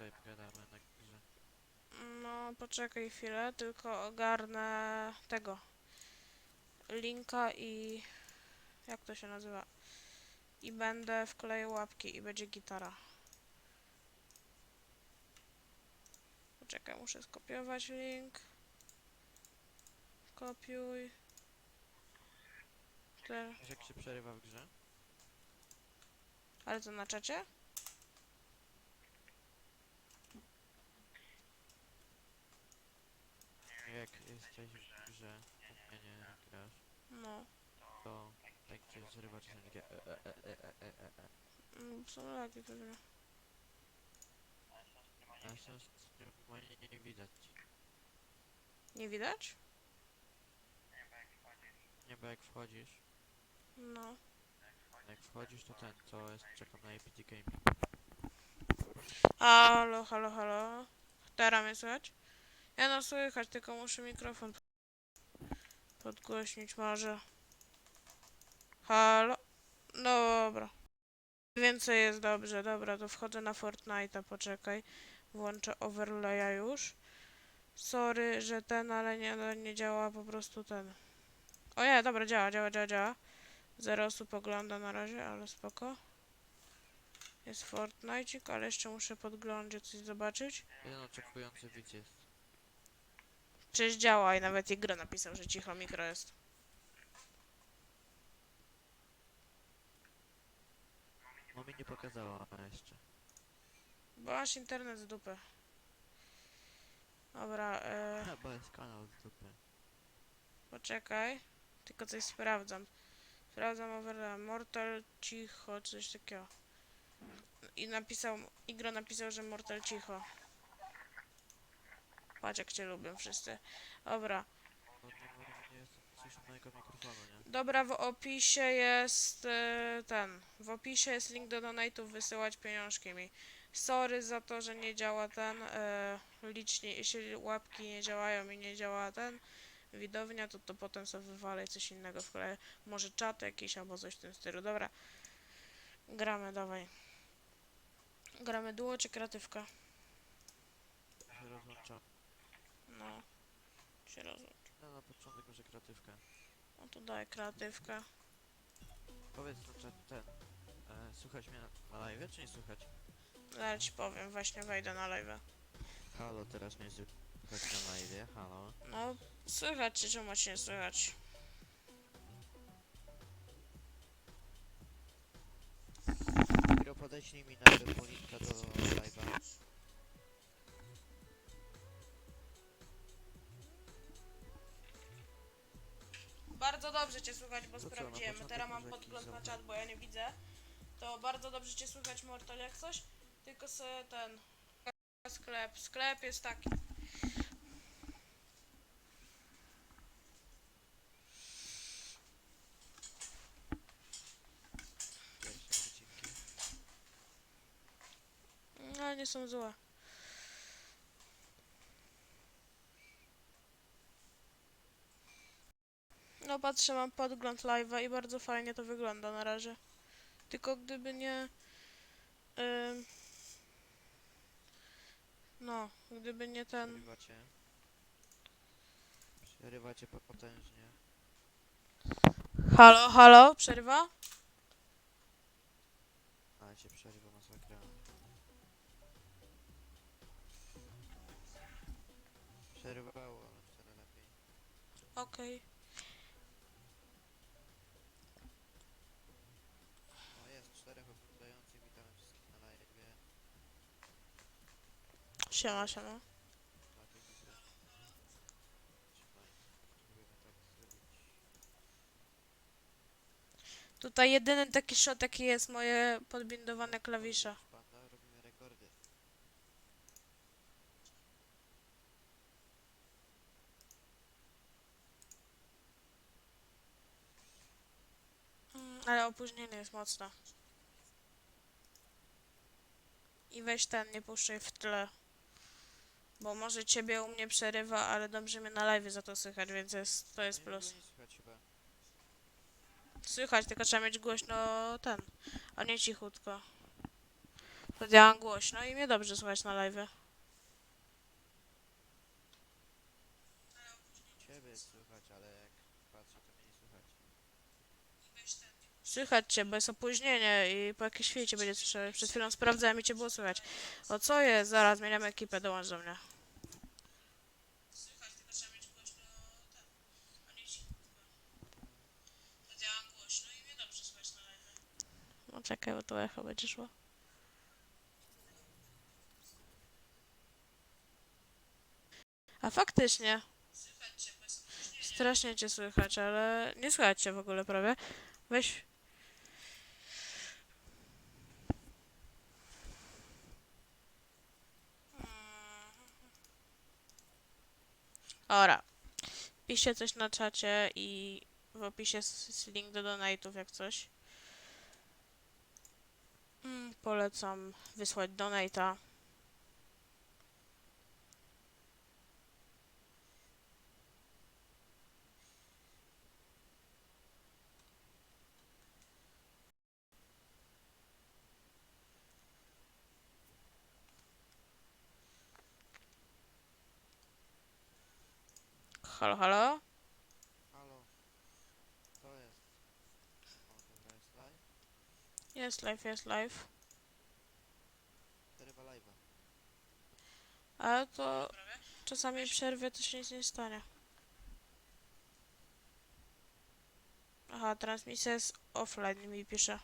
Tutaj, pogadamy na górze. No, poczekaj chwilę, tylko ogarnę tego. Linka i... Jak to się nazywa? I będę wkleił łapki i będzie gitara. Poczekaj, muszę skopiować link. Kopiuj. Te- Wiesz jak się przerywa w grze? Ale to na czacie? Jak jesteś w grze, u mnie nie grasz, No. to jak cię zrywa czasami takie e, e, e, e, e, e, e, e. Mm, Są lagi pewnie. A się nie widać. Nie widać? Nie, bo jak wchodzisz, No. jak wchodzisz to ten, to jest, czekam na APT Gaming. Halo, halo, halo. Teraz mnie słychać? Ja no słychać, tylko muszę mikrofon podgłośnić może. Halo? Dobra. Więcej jest dobrze, dobra, to wchodzę na Fortnite'a, poczekaj. Włączę overlaya już. Sorry, że ten, ale nie, no, nie działa po prostu ten. O nie, dobra, działa, działa, działa, działa. Zero osób ogląda na razie, ale spoko. Jest Fortnite, ale jeszcze muszę podglądzie coś zobaczyć. Jeden oczekujący widz jest. Przecież działa i nawet Igro napisał, że cicho mikro jest. No mi nie pokazała jeszcze. Bo masz internet z dupy. Dobra, e, Chyba jest kanał z dupy. poczekaj. Tylko coś sprawdzam. Sprawdzam overlay. Mortal cicho, coś takiego. I napisał, Igro napisał, że Mortal cicho. Patrz jak cię lubią wszyscy. Dobra. Dobra, w opisie jest e, ten. W opisie jest link do donate'ów wysyłać pieniążki mi. Sorry za to, że nie działa ten. E, licznie, jeśli łapki nie działają i nie działa ten widownia, to to potem sobie wywalę coś innego wkleję. Może czat jakiś albo coś w tym stylu. Dobra. Gramy, dawaj. Gramy duo czy kreatywka? się rozłącza. No. Się rozumie. No na początek może kreatywkę. No to daj kreatywkę. Powiedz na czat ten. E, słychać mnie na, na live, czy nie słychać? Zaraz ci powiem, właśnie wejdę na live. Halo, teraz mnie słychać na live, halo. No, słychać czy czemu cię nie słychać? Dopiero podeślij mi linka do live'a. Bardzo dobrze cię słychać, bo co, na sprawdziłem. początek Teraz mam może jakiś podgląd na czat, bo ja nie widzę. To bardzo dobrze cię słychać, Mortal, jak coś. Tylko se ten... Sklep. Sklep jest taki. Pierwsze. No, nie są złe. Patrzę, mam podgląd live'a i bardzo fajnie to wygląda na razie. Tylko gdyby nie... ym, no, gdyby nie ten... Przerywacie. Przerywacie po- potężnie. Halo, halo, przerwa? Ale się przerywa masakra. Przerywało, ale wtedy lepiej. Okej. O jest, czterech oglądających, witamy wszystkich na live. Siema, siema. Zrobić. Tutaj jedyny taki shot, jaki jest moje podbindowane klawisze. Mm, Ale opóźnienie jest mocne. I weź ten, nie puszczaj w tle. Bo może ciebie u mnie przerywa, ale dobrze mnie na live za to słychać, więc jest, to jest plus. Nie słychać chyba. Słychać, tylko trzeba mieć głośno ten, a nie cichutko. Powiedziałam głośno i mnie dobrze słychać na live. Ciebie słychać, ale jak patrzę, to mnie nie słychać. Słychać cię, bo jest opóźnienie i po jakiejś chwili cię będzie słyszeć. Przed chwilą sprawdzałem i cię było słychać. O co jest? Zaraz zmieniamy ekipę, dołącz do mnie. Czekaj, bo to echo będzie szło. A faktycznie. Strasznie cię słychać, ale nie słychać cię w ogóle prawie. Weź. Ora. Piszcie coś na czacie i w opisie jest link do donate'ów jak coś. Polecam wysłać donate'a. Halo, halo? Halo. To jest. O, dobra, jest live. Jest live, jest live. Przerywa live'a. Ale to czasami przerwie to się nic nie stanie. Aha, transmisja jest offline mi pisze.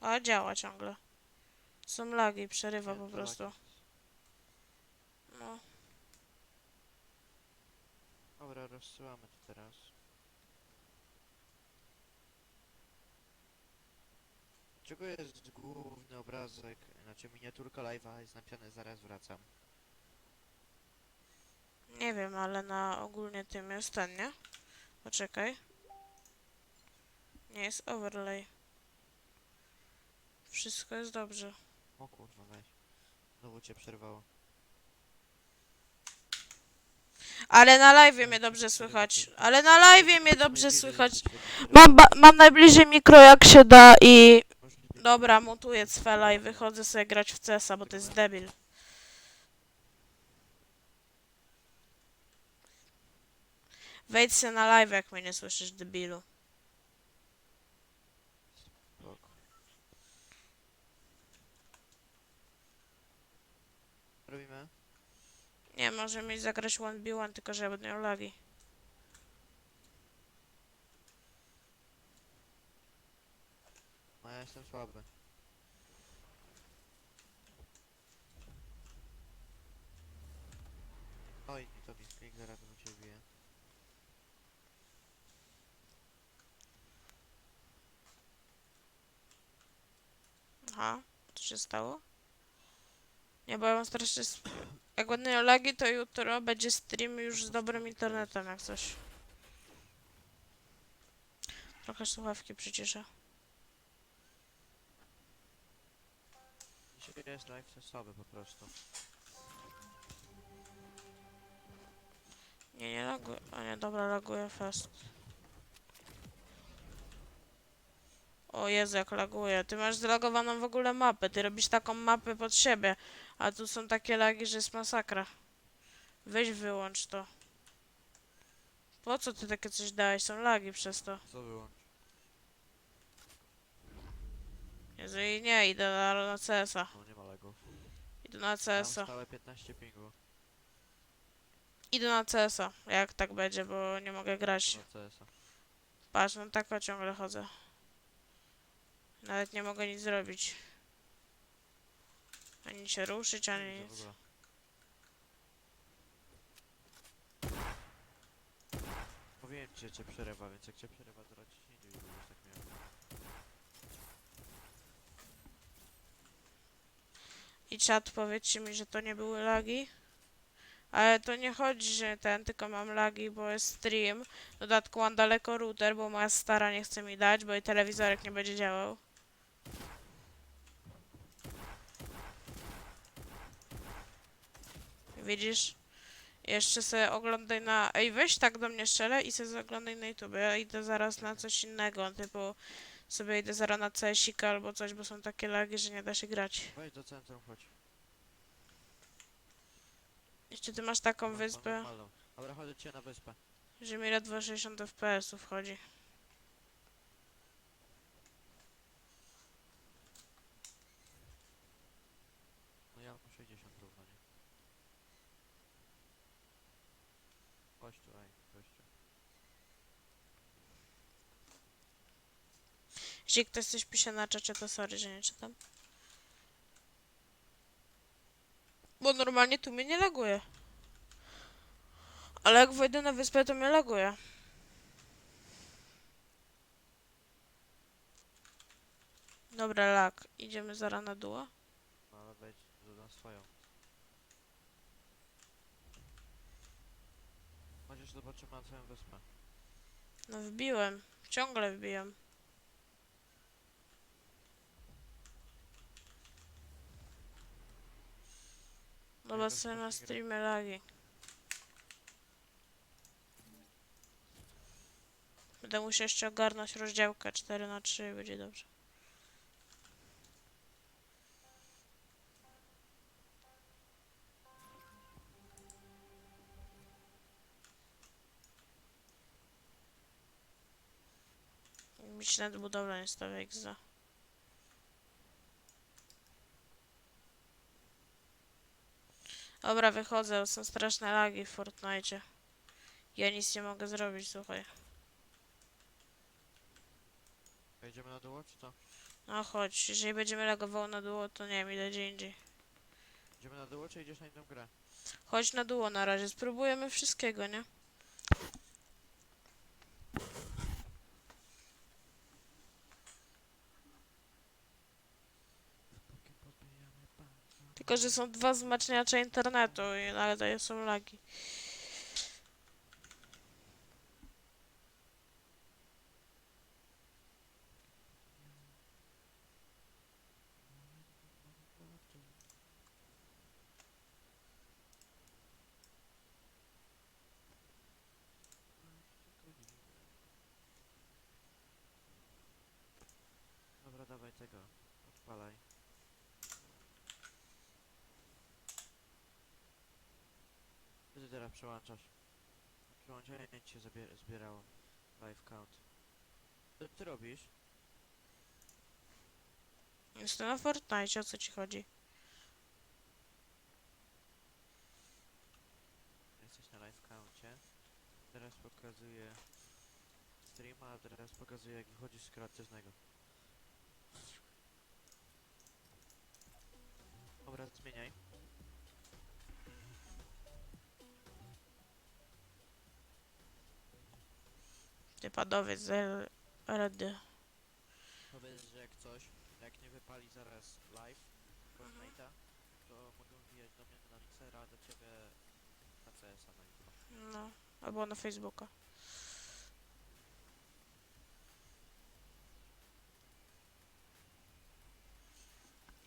A działa ciągle. Są lagi, przerywa po prostu. No. Dobra, rozsyłamy to teraz. Czego jest główny obrazek, znaczy miniaturka live'a jest napisane zaraz wracam. Nie wiem, ale na ogólnie tym jest ten, nie? Poczekaj. Nie jest overlay. Wszystko jest dobrze. O kurwa, weź. Znowu cię przerwało. Ale na live mnie dobrze słychać. Ale na live mnie dobrze słychać. Mam, mam najbliżej mikro jak się da i. Dobra, mutuję Cfela i wychodzę sobie grać w CESa, bo to jest debil. Wejdź se na live, jak mnie nie słyszysz, debilu. Robimy? Nie, może mi zagrać 1v1, tylko że ja będę miał lagi. No ja jestem słaby. Oj, nie to mi sklik, zaraz do ciebie. Aha, co się stało? Nie, bo ja mam strasznie... Jak miał lagi, to jutro będzie stream już z dobrym internetem, jak coś. Trochę słuchawki przyciszę. Jest live to słaby po prostu. Nie, nie laguje. A nie, dobra, laguje fest. O Jezu, jak laguje. Ty masz zlagowaną w ogóle mapę. Ty robisz taką mapę pod siebie. A tu są takie lagi, że jest masakra. Weź wyłącz to. Po co ty takie coś dałeś? Są lagi przez to. Co wyłącz? Jeżeli nie, idę na, na CS-a. No nie ma lagów. Idę na CS-a. stałe 15 pingu. Idę na CS-a. Jak tak będzie, bo nie mogę grać. CS-a. Patrz, no tak o ciągle chodzę. Nawet nie mogę nic zrobić. Ani się ruszyć, ani Widzę w nic. ogóle. Mówiłem ci, że cię przerywa, więc jak cię przerywa, to raczej się nie dziwi, że będziesz tak miał. I czat, powiedzcie mi, że to nie były lagi. Ale to nie chodzi, że ten, tylko mam lagi, bo jest stream. W dodatku mam daleko router, bo moja stara nie chce mi dać, bo jej telewizorek nie będzie działał. Widzisz? Jeszcze se oglądaj na... Ej, weź tak do mnie strzelę i se zaglądaj na YouTube. Ja idę zaraz na coś innego, typu sobie idę zaraz na CS-ika albo coś, bo są takie lagi, że nie da się grać. Wejdź do centrum, chodź. Jeszcze ty masz taką Mam- mam wyspę, normalną. Dobra, chodzę cię na wyspę. że mi ledwo 60 FPS-ów chodzi. No ja mam 60 równo, nie? Chodź tu, ej, gościu. Jeśli ktoś coś pisze na czacie, to sorry, że nie czytam. Bo normalnie tu mnie nie laguje. Ale jak wejdę na wyspę, to mnie laguje. Dobra, lag. Idziemy zaraz na duo. No ale wejdź na swoją. Chociaż zobaczymy na twoją wyspę. No wbiłem. Ciągle wbijam. Sobie na streamie lagi. Będę musiał jeszcze ogarnąć rozdziałkę 4 na 3 będzie dobrze. Mi się nawet budowla nie stawia jak za. Dobra, wychodzę, są straszne lagi w Fortnite. Ja nic nie mogę zrobić, słuchaj. Wejdziemy na dół, czy co? No chodź, jeżeli będziemy lagowało na duo, to nie wiem, idę gdzie indziej. Idziemy na dół, czy idziesz na inną grę? Chodź na duo na razie, spróbujemy wszystkiego, nie? Tylko, że są dwa wzmacniacze internetu i nadal są lagi. Dobra, dawaj tego. Odpalaj. Przełączasz? Przełączanie cię zabier- zbierało. Live count. Co ty robisz? Jestem na Fortnite, o co ci chodzi? Jesteś na live councie. Teraz pokazuję streama, a teraz pokazuję jak wychodzisz z kreatywnego. Dobra, zmieniaj. Ty padowiec z Redy. Powiedz, że jak coś, jak nie wypali zaraz live Fortnite'a, to mogą wbijać do mnie na mixera, a do ciebie na CS-a na jutro. No, albo na Facebooka.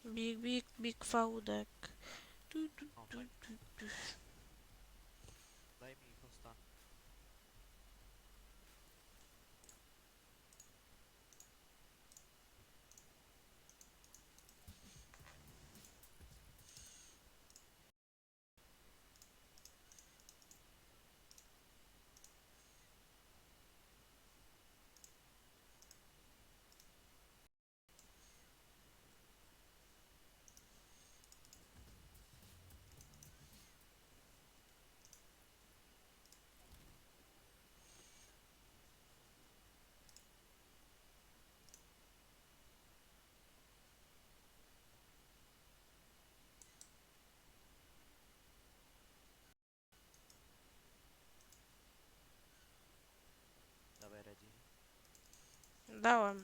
Big, big, big fałdek. Tu, tu, O, tu, tu, tu. давай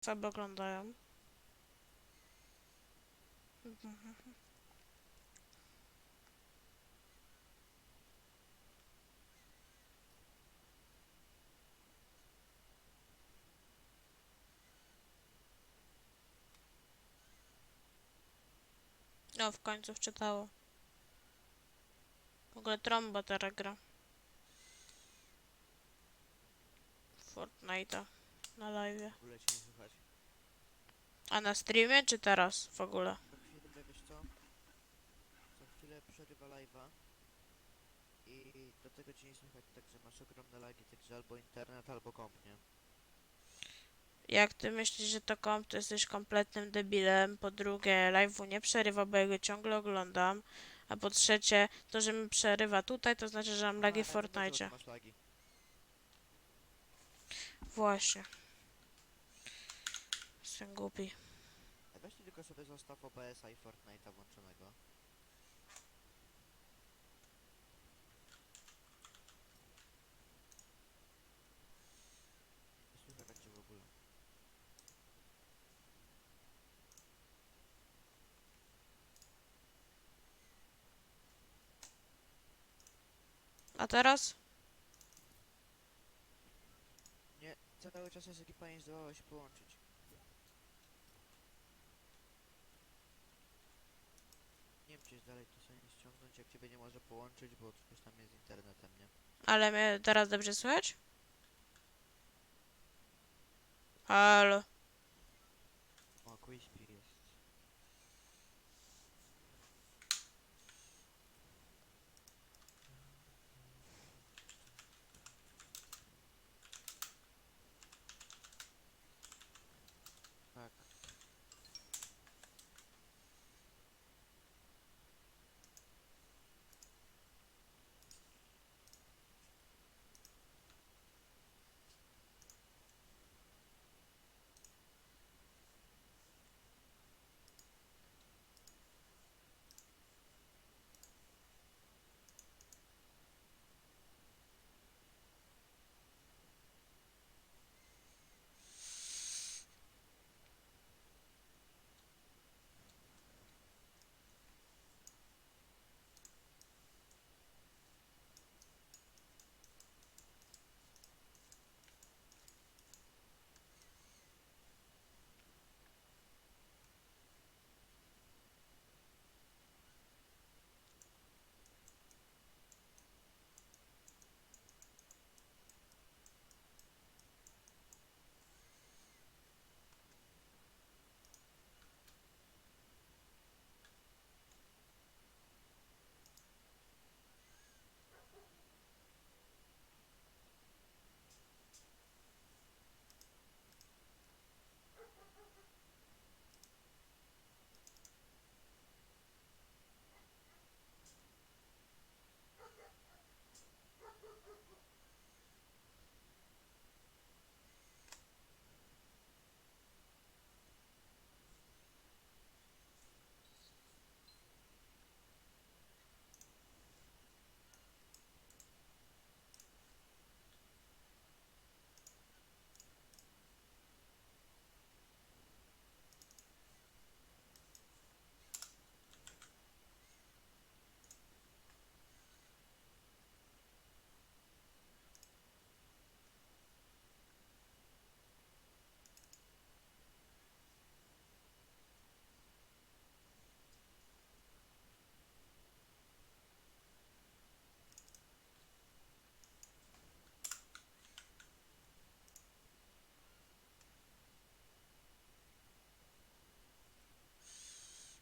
sobie oglądają. No, w końcu wczytało. W ogóle trąba teraz gra. Fortnite'a na live. W ogóle cię nie słychać. A na streamie czy teraz w ogóle? Co chwilę, wiesz co? Co chwilę przerywa live'a. I do tego cię nie słychać, także masz ogromne lagi, także albo internet, albo komp, nie? Jak ty myślisz, że to komp, to jesteś kompletnym debilem. Po drugie, live'u nie przerywa, bo ja go ciągle oglądam. A po trzecie, to, że mi przerywa tutaj, to znaczy, że mam lagi w wierzę, że Fortnite. masz lagi. Właśnie. Jestem głupi. A Weź ty tylko sobie zostaw OBS-a i Fortnite'a włączonego. Nie słychać cię w ogóle. A teraz? Nie, cały czas jest ekipa nie zdołała się połączyć. Dalej to sobie nie ściągnąć, jak ciebie nie może połączyć, bo coś tam jest z internetem, nie? Ale mnie teraz dobrze słychać? Halo.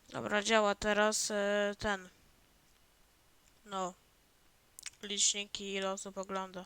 Dobra, działa teraz e, ten. No. Liczniki ile osób ogląda.